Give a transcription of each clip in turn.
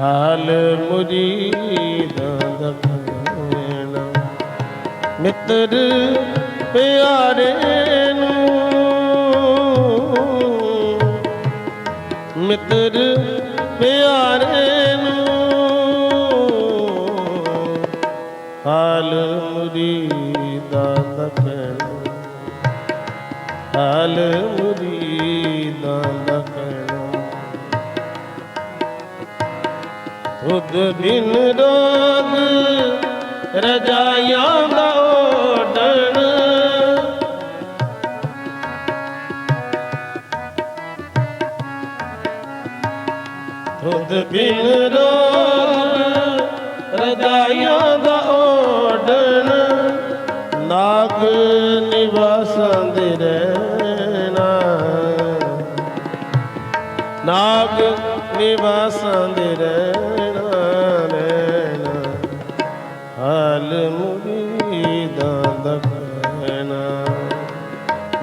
ਹਾਲ ਮੁਰੀਦਾਂ ਦਾ ਕਹਿਣਾ ਮਿੱਤਰ ਪਿਆਰੇ ਨੂੰ, ਮਿੱਤਰ ਪਿਆਰੇ ਨੂੰ, ਹਾਲ ਮੁਰੀਦਾਂ ਦਾ ਕਹਿਣਾ ਹਾਲ ਮੁਰੀਦਾਂ ਤੁਧ ਬਿਨ ਰੋਗ ਰਜਾਈਆਂ ਦਾ ਓਡਣ ਤੁਧ ਬਿਨ ਰੋਗ ਰਜਾਈਆਂ ਦਾ ਓਡਣ ਨਾਗ ਨਿਵਾਸਾਂ ਦੇ ਰਹਿਣਾ। ਨਾਗ ਨਿਵਾਸਾਂ ਦੇ ਰਹਿਣਾ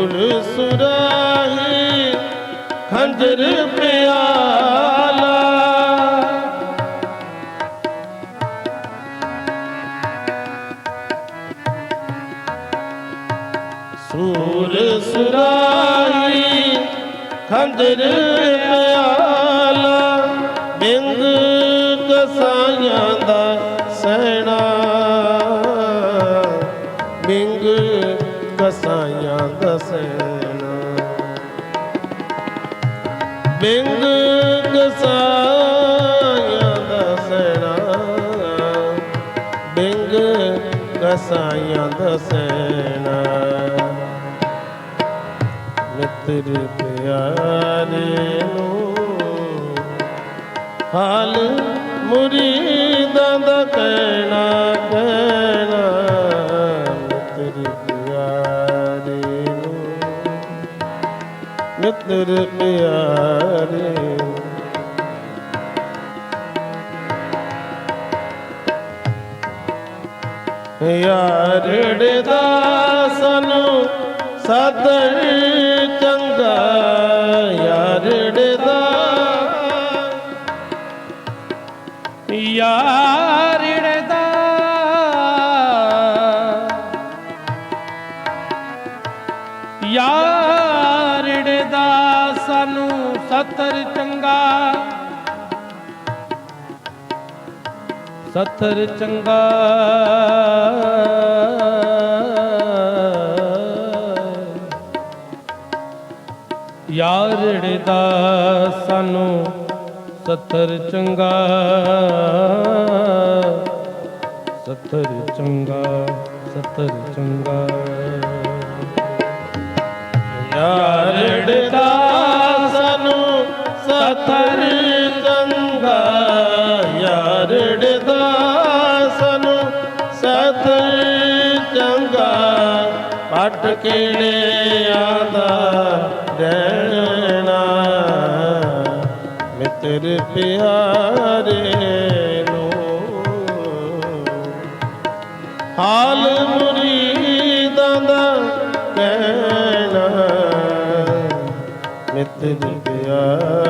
ਸੁਰ ਸੁਰਾਹੀ ਖੰਜਰ ਪਿਆਲਾ। ਸੂਰ ਸੁਰਾਈ ਖੰਜਰ ਪਿਆਲਾ। ਬਿੰਦ ਕਸਾਈਆਂ ਦਾ ਸੈਣਾ। ਬਿੰਗ ਕਸਾਈਆਂ ਦਾ ਬਿੰਗ ਕਸਾਈਆਂ ਦਾ ਬਿੰਗ ਕਸਾਈਆਂ ਦਾ ਸੈਣਾ ਮਿੱਤਰ ਪਿਆਰੇ ਨੂੰ ਹਾਲ ਮੁਰੀਦਾਂ ਦਾ ਮਿੱਤਰ ਪਿਆਰੇ। ਨੂੰ ਦਾ ਸਾਨੂੰ ਸਦਰ ਚੰਗਾ ਯਾਰੜ ਦਾ ਯਾਰ ਸਤਰ ਚੰਗਾ। ਸਤਰ ਚੰਗਾ। ਯਾਰਿੜ ਦਾ ਸਾਨੂੰ ਸਤਰ ਚੰਗਾ। ਸਤਰ ਚੰਗਾ ਸਤਰ ਚੰਗਾ। ਯਾਰ ਦਾ ਸਤਰ ਚੰਗਾ ਯਾਰੜਦਾ ਸਨ ਸਾਨੂੰ ਚੰਗਾ ਪਟ ਕਿਹੜਿਆਂ ਦਾ ਰਹਿਣਾ। ਮਿੱਤਰ ਪਿਆਰੇ ਨੂੰ, ਹਾਲ ਮੁਰੀਦਾਂ ਦਾ ਕਹਿਣਾ। ਮਿੱਤਰ ਪਿਆਰੇ